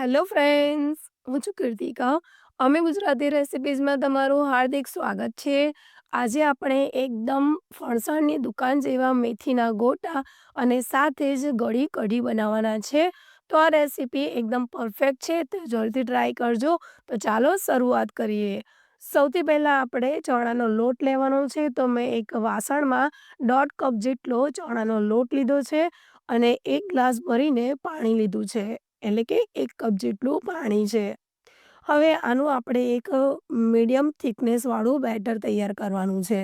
Hello friends, હું છું કીર્તિકા. અમે ગુજરાતી રેસિપીઝમાં તમારું હાર્દિક સ્વાગત છે. આજે આપણે એકદમ ફણસાણની દુકાન જેવા મેથીના ગોટા અને સાથે જ ગળી કઢી બનાવવાના છે. તો આ રેસીપી એકદમ પરફેક્ટ છે, તો જલ્દી ટ્રાય કરજો. તો ચાલો શરૂઆત કરીએ. સૌથી પહેલાં આપણે ચણાનો લોટ લેવાનો છે. તો મેં એક વાસણમાં દોઢ કપ જેટલો ચણાનો લોટ લીધો છે અને એક ગ્લાસ ભરીને પાણી લીધું છે. એટલે કે એક કપ જેટલું પાણી છે. હવે આનું આપણે એક મીડિયમ થિકનેસવાળું બેટર તૈયાર કરવાનું છે.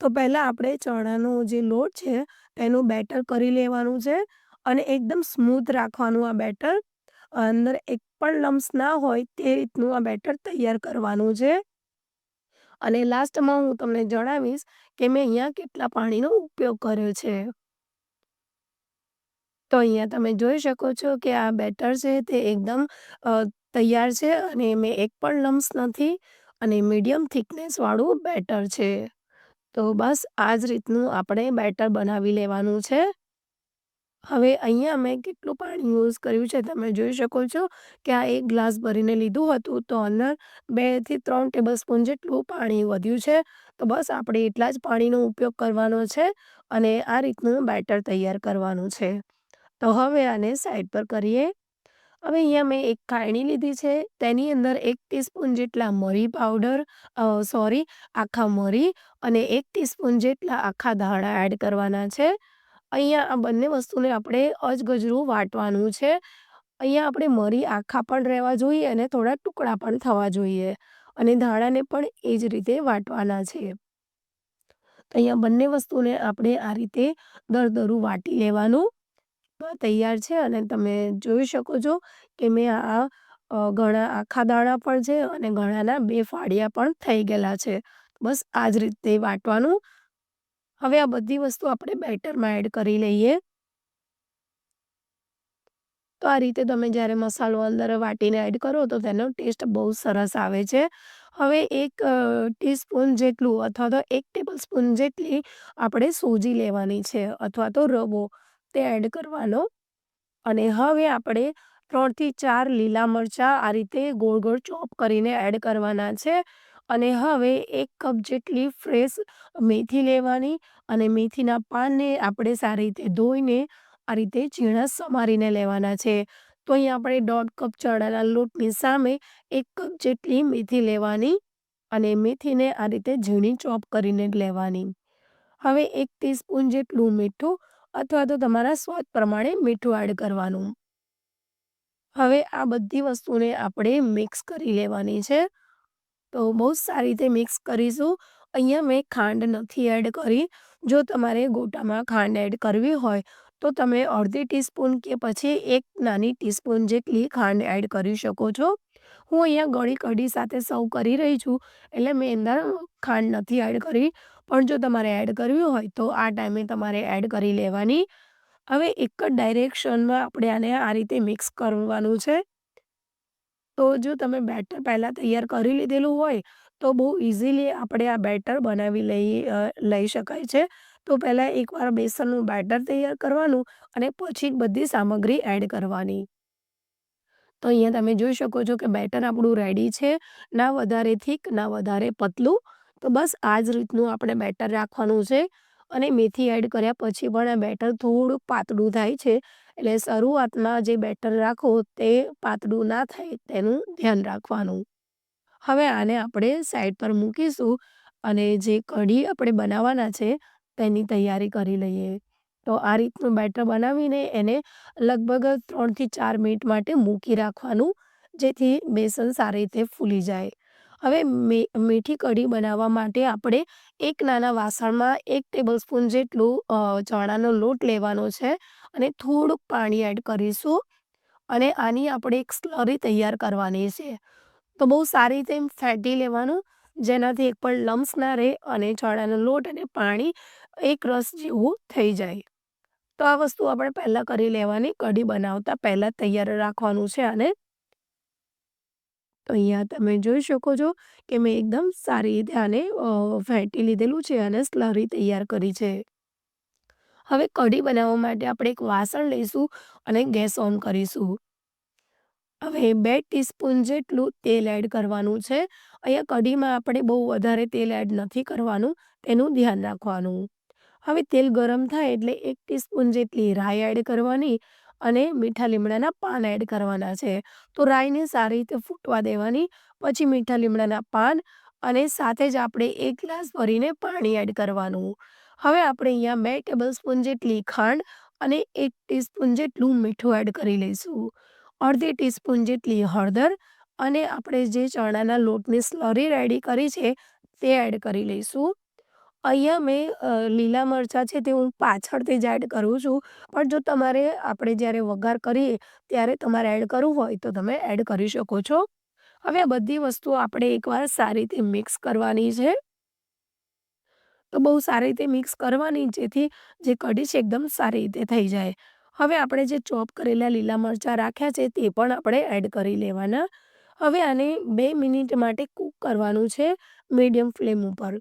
તો પહેલાં આપણે ચણાનો જે લોટ છે એનું બેટર કરી લેવાનું છે અને એકદમ સ્મૂથ રાખવાનું આ બેટર. અંદર એક પણ લમ્સ ના હોય તે રીતનું આ બેટર તૈયાર કરવાનું છે. અને લાસ્ટમાં હું તમને જણાવીશ કે મેં અહીંયા કેટલા પાણીનો ઉપયોગ કર્યો છે. તો અહીંયા તમે જોઈ શકો છો કે આ બેટર છે, તે એકદમ તૈયાર છે અને મેં એક પણ લમ્સ નથી અને મીડિયમ થિકનેસવાળું બેટર છે. તો બસ આ જ રીતનું આપણે બેટર બનાવી લેવાનું છે. હવે અહીંયા મેં કેટલું પાણી યુઝ કર્યું છે તમે જોઈ શકો છો કે આ એક ગ્લાસ ભરીને લીધું હતું તો અંદર બેથી ત્રણ ટેબલસ્પૂન જેટલું પાણી વધ્યું છે. તો બસ આપણે એટલા જ પાણીનો ઉપયોગ કરવાનો છે અને આ રીતનું બેટર તૈયાર કરવાનું છે. તો હવે આને સાઈડ પર કરીએ. હવે અહીંયા મેં એક ખાયણી લીધી છે. તેની અંદર એક ટીસ્પૂન જેટલા મરી પાવડર સોરી આખા મરી અને એક ટીસ્પૂન જેટલા આખા ધાણા એડ કરવાના છે. અહીંયા આ બંને વસ્તુને આપણે અજગજરું વાટવાનું છે. અહીંયા આપણે મરી આખા પણ રહેવા જોઈએ અને થોડા ટુકડા પણ થવા જોઈએ અને ધાણાને પણ એ જ રીતે વાટવાના છે. તો અહીંયા બંને વસ્તુને આપણે આ રીતે દરદરું વાટી લેવાનું. તૈયાર છે અને તમે જોઈ શકો છો કે મેં આ ઘણા આખા દાણા પણ છે અને ઘણાના બે ફાળિયા પણ થઈ ગયેલા છે. બસ આ જ રીતે વાટવાનું. હવે આ બધી વસ્તુ આપણે બેટરમાં એડ કરી લઈએ. તો આ રીતે તમે જ્યારે મસાલો અંદર વાટીને એડ કરો તો તેનો ટેસ્ટ બહુ સરસ આવે છે. હવે એક ટીસ્પૂન જેટલું અથવા તો એક ટેબલ સ્પૂન જેટલી આપણે સૂજી લેવાની છે અથવા તો રવો તે એડ કરવાનો અને હવે આપણે ત્રણથી ચાર લીલા મરચાં આ રીતે ગોળ ગોળ ચોપ કરીને એડ કરવાના છે અને હવે એક કપ જેટલી ફ્રેશ મેથી લેવાની અને મેથીના પાનને આપણે સારી રીતે ધોઈને આ રીતે ઝીણા સમારીને લેવાના છે. તો અહીં આપણે દોઢ કપ ચણાના લોટની સામે એક કપ જેટલી મેથી લેવાની અને મેથીને આ રીતે ઝીણી ચોપ કરીને લેવાની. હવે એક ટીસ્પૂન જેટલું મીઠું અથવા તો તમારા સ્વાદ પ્રમાણે મીઠું એડ કરવાનું. હવે આ બધી વસ્તુને આપણે મિક્સ કરી લેવાની છે. તો બહુ સારી રીતે મિક્સ કરીશું. અહીંયા મેં ખાંડ નથી એડ કરી. જો તમારે ગોટામાં ખાંડ એડ કરવી હોય, તો તમે અડધી ટીસ્પૂન કે પછી એક નાની ટીસ્પૂન જેટલી ખાંડ એડ કરી શકો છો. હું અહીંયા ગળી કઢી સાથે સર્વ કરી રહી છું, એટલે મેં અંદર ખાંડ નથી એડ કરી. પણ જો તમારે એડ કરવી હોય તો આ ટાઈમે તમારે એડ કરી લેવાની. હવે એક જ ડાયરેક્શનમાં આપણે આને આ રીતે મિક્સ કરવાનું છે. તો જો તમે બેટર પહેલાં તૈયાર કરી લીધેલું હોય તો બહુ ઇઝીલી આપણે આ બેટર બનાવી લઈ લઈ શકાય છે. તો પહેલાં એકવાર બેસનનું બેટર તૈયાર કરવાનું અને પછી બધી સામગ્રી એડ કરવાની. તો અહીંયા તમે જોઈ શકો છો કે બેટર આપણું રેડી છે. ના વધારે થીક, ના વધારે પતલું. તો બસ આ જ રીતનું આપણે બેટર રાખવાનું છે અને મેથી એડ કર્યા પછી પણ આ બેટર થોડુંક પાતળું થાય છે. એટલે શરૂઆતમાં જે બેટર રાખો તે પાતળું ના થાય તેનું ધ્યાન રાખવાનું. હવે આને આપણે સાઈડ પર મૂકીશું અને જે કઢી આપણે બનાવવાના છે તેની તૈયારી કરી લઈએ. તો આ રીતનું બેટર બનાવીને એને લગભગ ત્રણથી ચાર મિનિટ માટે મૂકી રાખવાનું, જેથી બેસન સારી રીતે ફૂલી જાય. હવે મીઠી કઢી બનાવવા માટે આપણે એક નાના વાસણમાં 1 ટેબલસ્પૂન જેટલું ચણાનો લોટ લેવાનો છે અને થોડુંક પાણી એડ કરીશું અને આની આપણે એક સ્લરી તૈયાર કરવાની છે. તો બહુ સારી રીતે ફેટી લેવાનું, જેનાથી એક પણ લમ્સ ના રહે અને ચણાનો લોટ અને પાણી એક રસ જેવું થઈ જાય. તો આ વસ્તુ આપણે પહેલાં કરી લેવાની, કઢી બનાવતા પહેલાં તૈયાર રાખવાનું છે આને. અહીંયા તમે જોઈ શકો છો કે મેં એકદમ સારી રીતે આને ફેંટી લીધેલું છે અને સ્લરી તૈયાર કરી છે. હવે કઢી બનાવવા માટે આપણે એક વાસણ લઈશું અને ગેસ ઓન કરીશું. હવે બે ટીસ્પૂન જેટલું તેલ એડ કરવાનું છે. અહીંયા કઢીમાં આપણે બહુ વધારે તેલ એડ નથી કરવાનું, તેનું ધ્યાન રાખવાનું. હવે તેલ ગરમ થાય એટલે એક ટીસ્પૂન જેટલી રાઈ એડ કરવાની અને મીઠા લીમડાના પાન એડ કરવાના છે. તો રાઈને સારી રીતે ફૂટવા દેવાની, પછી મીઠા લીમડાના પાન અને સાથે જ આપણે એક ગ્લાસ ભરીને પાણી એડ કરવાનું. હવે આપણે અહીંયા બે ટેબલ સ્પૂન જેટલી ખાંડ અને એક ટીસ્પૂન જેટલું મીઠું એડ કરી લઈશું. અડધી ટીસ્પૂન જેટલી હળદર અને આપણે જે ચણાના લોટની સ્લરી રેડી કરી છે તે એડ કરી લઈશું. અહીંયા મેં લીલા મરચાં છે તે હું પાછળથી જ એડ કરું છું. પણ જો તમારે, આપણે જ્યારે વઘાર કરીએ, ત્યારે તમારે એડ કરવું હોય તો તમે એડ કરી શકો છો. હવે આ બધી વસ્તુઓ આપણે એકવાર સારી રીતે મિક્સ કરવાની છે. તો બહુ સારી રીતે મિક્સ કરવાની, જેથી જે કઢી છે એકદમ સારી રીતે થઈ જાય. હવે આપણે જે ચોપ કરેલા લીલા મરચાં રાખ્યા છે તે પણ આપણે એડ કરી લેવાના. હવે આને બે મિનિટ માટે કૂક કરવાનું છે મીડિયમ ફ્લેમ ઉપર.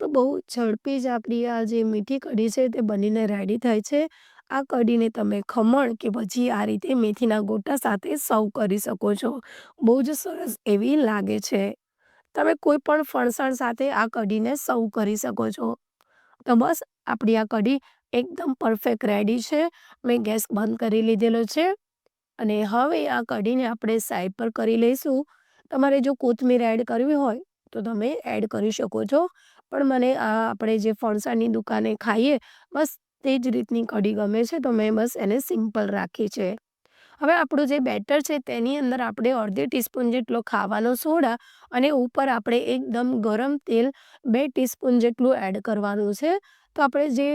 તો બહુ ઝડપી જ આપણી આ જે મીઠી કઢી છે તે બનીને રેડી થાય છે. આ કઢીને તમે ખમણ કે પછી આ રીતે મેથીના ગોટા સાથે સર્વ કરી શકો છો. બહુ જ સરસ એવી લાગે છે. તમે કોઈ પણ ફરસાણ સાથે આ કઢીને સર્વ કરી શકો છો. તો બસ આપણી આ કઢી એકદમ પરફેક્ટ રેડી છે. મેં ગેસ બંધ કરી લીધેલો છે અને હવે આ કઢીને આપણે સાઈડ પર કરી લઈશું. તમારે જો કોથમીર એડ કરવી હોય તો તમે એડ કરી શકો છો. પણ મને આ આપણે જે ફણસાની દુકાને ખાઈએ, બસ તે જ રીતની કઢી ગમે છે, તો મેં બસ એને સિમ્પલ રાખી છે. હવે આપણું જે બેટર છે તેની અંદર આપણે અડધી ટીસ્પૂન જેટલો ખાવાનો સોડા અને ઉપર આપણે એકદમ ગરમ તેલ બે ટીસ્પૂન જેટલું એડ કરવાનું છે. તો આપણે જે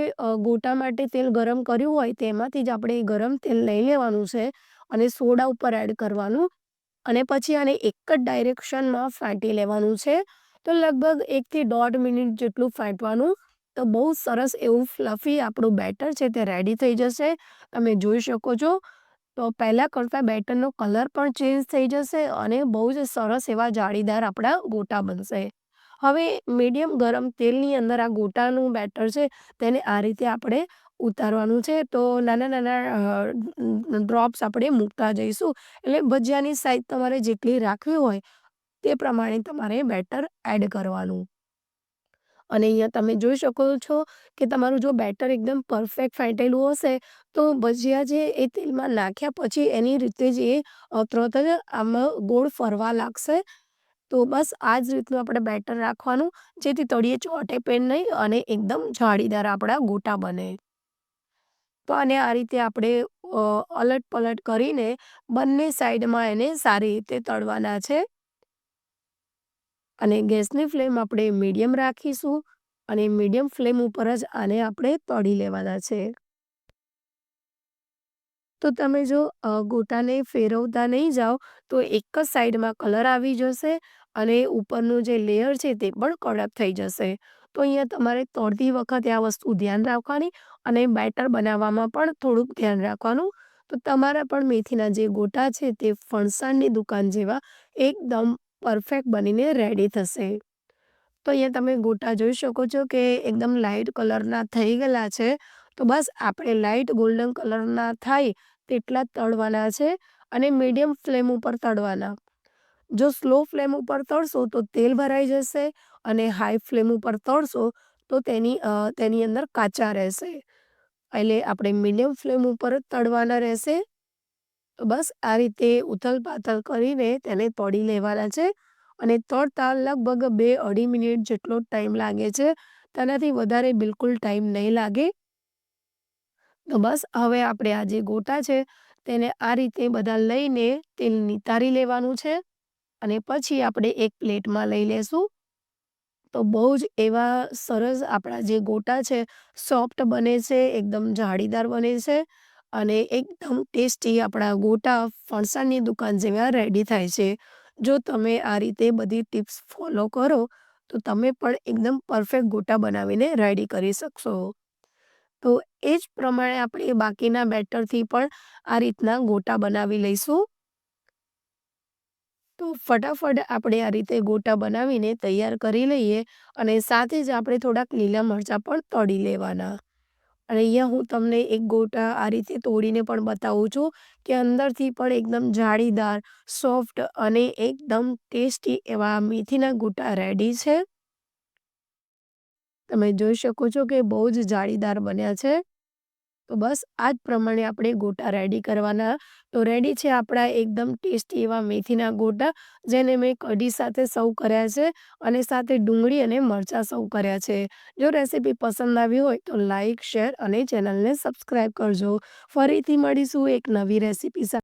ગોટા માટે તેલ ગરમ કર્યું હોય તેમાંથી જ આપણે ગરમ તેલ લઈ લેવાનું છે અને સોડા ઉપર એડ કરવાનું અને પછી આને એક જ ડાયરેક્શનમાં ફાંટી લેવાનું છે. તો લગભગ એકથી દોઢ મિનિટ જેટલું ફેંટવાનું. તો બહુ સરસ એવું ફ્લફી આપણું બેટર છે તે રેડી થઈ જશે. તમે જોઈ શકો છો. તો પહેલાં કરતાં બેટરનો કલર પણ ચેન્જ થઈ જશે અને બહુ જ સરસ એવા જાળીદાર આપણા ગોટા બનશે. હવે મીડિયમ ગરમ તેલની અંદર આ ગોટાનું બેટર છે તેને આ રીતે આપણે ઉતારવાનું છે. તો નાના-નાના ડ્રોપ્સ આપણે મૂકતા જઈશું. એટલે ભજીયાની સાઈઝ તમારે જેટલી રાખવી હોય તે પ્રમાણે તમારે બેટર એડ કરવાનું. અને અહીંયા તમે જોઈ શકો છો કે તમારું જો બેટર એકદમ પરફેક્ટ ફેંટેલું હશે, તો ભજીયા જે એ તેલમાં નાખ્યા પછી એની રીતે જ એ તરત જ આમાં ગોળ ફરવા લાગશે. તો બસ આ જ રીતનું આપણે બેટર રાખવાનું, જેથી તળીએ ચોટે પેન નહીં અને એકદમ જાળીદાર આપણા ગોટા બને. તો આને આ રીતે આપણે અલટ-પલટ કરીને બંને સાઈડમાં એને સારી રીતે તળવાના છે. અને ગેસની ફ્લેમ આપણે મીડિયમ રાખીશું અને મીડિયમ ફ્લેમ ઉપર જ આને આપણે તળી લેવાના છે. તો તમે જો ગોટાને ફેરવતા નહીં જાઓ, તો એક જ સાઈડમાં કલર આવી જશે અને ઉપરનું જે લેયર છે તે પણ કડક થઈ જશે. તો અહીંયા તમારે તળતી વખતે આ વસ્તુ ધ્યાન રાખવાની અને બેટર બનાવવામાં પણ થોડુંક ધ્યાન રાખવાનું. તો તમારા પણ મેથીના જે ગોટા છે તે ફણસાણની દુકાન જેવા એકદમ પરફેક્ટ બનીને રેડી થશે. તો અહીંયા તમે ગોટા જોઈ શકો છો કે એકદમ લાઇટ કલરના થઈ ગયેલા છે. તો બસ આપણે લાઇટ ગોલ્ડન કલરના થાય તેટલા તળવાના છે અને મીડિયમ ફ્લેમ ઉપર તળવાના. જો સ્લો ફ્લેમ ઉપર તળશો તો તેલ ભરાઈ જશે અને હાઈ ફ્લેમ ઉપર તળશો તો તેની તેની અંદર કાચા રહેશે. એટલે આપણે મીડિયમ ફ્લેમ ઉપર તળવાના રહેશે. તો બસ આ રીતે ઉથલ-પાથલ કરીને તેને તળી લેવાના છે અને તળતા લગભગ બે અઢી મિનિટ જેટલો ટાઈમ લાગે છે. તેનાથી વધારે બિલકુલ ટાઈમ નહીં લાગે. તો બસ હવે આપણે આ જે ગોટા છે તેને આ રીતે બધા લઈને તેલ નિતારી લેવાનું છે અને પછી આપણે એક પ્લેટમાં લઈ લેશું. તો બહુ જ એવા સરસ આપણા જે ગોટા છે સોફ્ટ બને છે, એકદમ જાળીદાર બને છે અને એકદમ ટેસ્ટી આપણા ગોટા ફણસાણની દુકાન જેવા રેડી થાય છે. જો તમે આ રીતે બધી ટિપ્સ ફોલો કરો, તો તમે પણ એકદમ પરફેક્ટ ગોટા બનાવીને રેડી કરી શકશો. તો એ જ પ્રમાણે આપણે બાકીના બેટરથી પણ આ રીતના ગોટા બનાવી લઈશું. તો ફટાફટ આપણે આ રીતે ગોટા બનાવીને તૈયાર કરી લઈએ અને સાથે જ આપણે થોડાક લીલા મરચાં પણ તળી લેવાના. અને અહીંયા હું તમને એક ગોટા આ રીતે તોડીને પણ બતાવું છું કે અંદરથી પણ એકદમ જાળીદાર, સોફ્ટ અને એકદમ ટેસ્ટી એવા મેથીના ગોટા રેડી છે. તમે જોઈ શકો છો કે બહુ જ જાળીદાર બન્યા છે. તો બસ આ જ પ્રમાણે આપણે ગોટા રેડી કરવાના. તો રેડી છે આપણા એકદમ ટેસ્ટી એવા મેથીના ગોટા, જેને મેં કઢી સાથે સર્વ કર્યા છે અને સાથે ડુંગળી અને મરચાં સર્વ કર્યા છે. જો રેસીપી પસંદ આવી હોય તો લાઈક, શેર અને ચેનલને સબસ્ક્રાઈબ કરજો. ફરીથી મળીશું એક નવી રેસીપી સાથે.